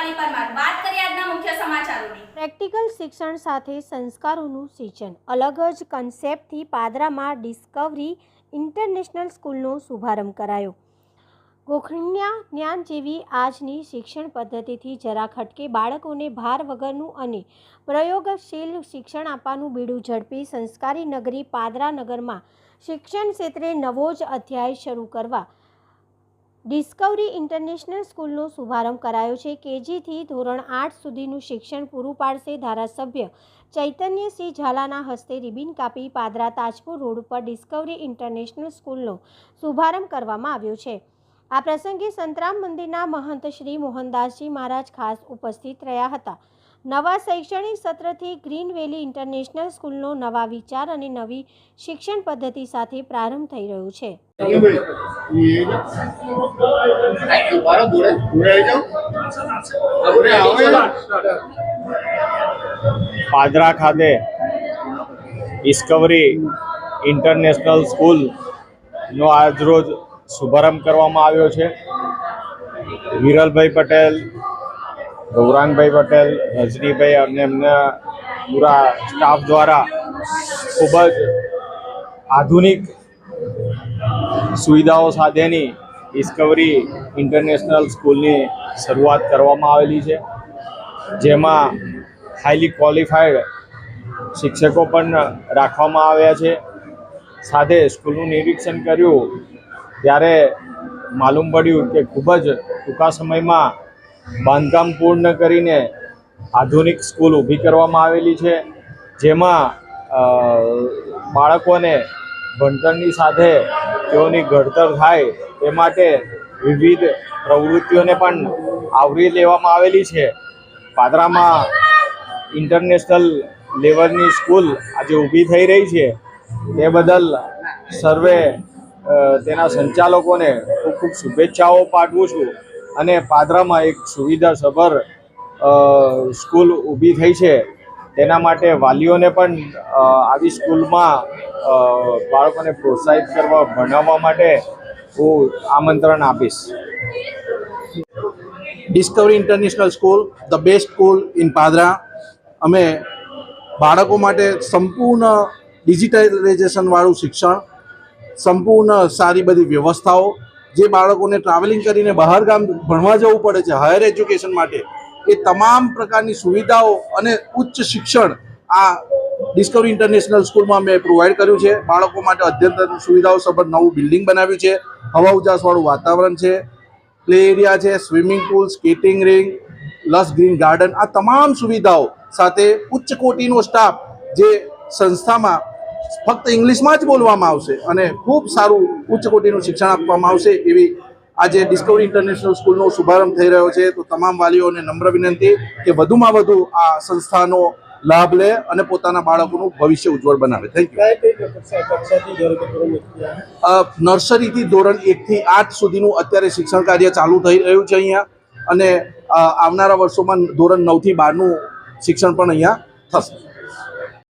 કૃપાલી પરમાર વાત કરીએ આજના મુખ્ય સમાચારોની. પ્રેક્ટિકલ શિક્ષણ સાથે સંસ્કારોનું સિંચન. અલગ જ કન્સેપ્ટથી પાદરામાં ડિસ્કવરી ઇન્ટરનેશનલ સ્કૂલનો શુભારંભ કરાયો. ગોખણ્યા જ્ઞાન જેવી આજની શિક્ષણ પદ્ધતિથી જરા ખટકે બાળકોને ભાર વગરનું અને પ્રયોગશીલ શિક્ષણ આપવાનું બીડું ઝડપી સંસ્કારી નગરી પાદરા નગરમાં શિક્ષણ ક્ષેત્રે નવો જ અધ્યાય શરૂ કરવા ડિસ્કવરી ઇન્ટરનેશનલ સ્કૂલનો શુભારંભ કરાયો છે. કેજીથી ધોરણ આઠ સુધીનું શિક્ષણ પૂરું પાડશે ધારાસભ્ય ચૈતન્યસિંહ ઝાલાના હસ્તે રિબિન કાપી પાદરા તાજપુર રોડ ઉપર ડિસ્કવરી ઇન્ટરનેશનલ સ્કૂલનો શુભારંભ કરવામાં આવ્યો છે. આ પ્રસંગે સંતરામ મંદિરના મહંત શ્રી મોહનદાસજી મહારાજ ખાસ ઉપસ્થિત રહ્યા હતા. નવા શૈક્ષણિક સત્રથી ગ્રીન વેલી ઇન્ટરનેશનલ સ્કૂલનો નવા વિચાર અને નવી શિક્ષણ પદ્ધતિ સાથે પ્રારંભ થઈ રહ્યો છે. પાદરા ખાતે ડિસ્કવરી ઇન્ટરનેશનલ સ્કૂલનો આજરોજ શુભારંભ કરવામાં આવ્યો છે. વિરલભાઈ પટેલ ગૌરાંગભાઈ પટેલ રજનીભાઈ અને એમના પૂરા સ્ટાફ દ્વારા ખૂબ જ આધુનિક સુવિધાઓ સાથેની ડિસ્કવરી ઇન્ટરનેશનલ સ્કૂલની શરૂઆત કરવામાં આવેલી છે. જેમાં હાઈલી ક્વોલિફાઈડ શિક્ષકો પણ રાખવામાં આવ્યા છે. સાથે સ્કૂલનું નિરીક્ષણ કર્યું. ત્યારે માલુમ પડ્યું કે ખૂબ જ ટૂંકા સમયમાં બાંધકામ પૂર્ણ કરીને આધુનિક સ્કૂલ ઊભી કરવામાં આવેલી છે, જેમાં બાળકોને ભણતરની સાથે તેઓની ઘડતર થાય તે માટે વિવિધ પ્રવૃત્તિઓને પણ આવરી લેવામાં આવેલી છે. પાદરામાં ઇન્ટરનેશનલ લેવલની સ્કૂલ આજે ઊભી થઈ રહી છે. તે બદલ સર્વે તેના સંચાલકોને ખૂબ ખૂબ શુભેચ્છાઓ પાઠવું છું. અને પાદરામાં એક સુવિધાસભર સ્કૂલ ઊભી થઈ છે. તેના માટે વાલીઓને પણ આવી સ્કૂલમાં બાળકોને પ્રોત્સાહિત કરવા, ભણાવવા માટે હું આમંત્રણ આપીશ. Discovery international school the best school in Padra અમે બાળકો માટે સંપૂર્ણ ડિજિટલાઇઝેશનવાળું શિક્ષણ, સંપૂર્ણ સારી બધી વ્યવસ્થાઓ જે બાળકોને ટ્રાવેલિંગ કરીને બહાર ગામ ભણવા જવું પડે છે હાયર એજ્યુકેશન માટે, એ તમામ પ્રકારની સુવિધાઓ અને ઉચ્ચ શિક્ષણ આ ડિસ્કવરી ઇન્ટરનેશનલ સ્કૂલમાં મેં પ્રોવાઈડ કર્યું છે. બાળકો માટે અધ્યતન સુવિધાઓ સભર નવું બિલ્ડિંગ બનાવ્યું છે. હવા ઉજાસવાળું વાતાવરણ છે. પ્લે એરિયા છે swimming pool skating ring plus green garden આ તમામ સુવિધાઓ સાથે ઉચ્ચ કોટીનો સ્ટાફ જે સંસ્થામાં ફક્ત ઇંગ્લિશમાં જ બોલવામાં આવશે અને ખૂબ સારું ઉચ્ચ કોટીનું શિક્ષણ આપવામાં આવશે એવી આજે ડિસ્કવરી ઇન્ટરનેશનલ સ્કૂલનો શુભારંભ થઈ રહ્યો છે. તો તમામ વાલીઓને નમ્ર વિનંતી કે વધુમાં વધુ આ સંસ્થાનો લાભ લે અને પોતાના બાળકોનું ભવિષ્ય ઉજ્જવળ બનાવે. થેન્ક યુ નર્સરીથી ધોરણ એકથી આઠ સુધીનું અત્યારે શિક્ષણ કાર્ય ચાલુ થઈ રહ્યું છે અહીંયા. અને આવનારા વર્ષોમાં ધોરણ નવથી બારનું શિક્ષણ પણ અહીંયા થશે.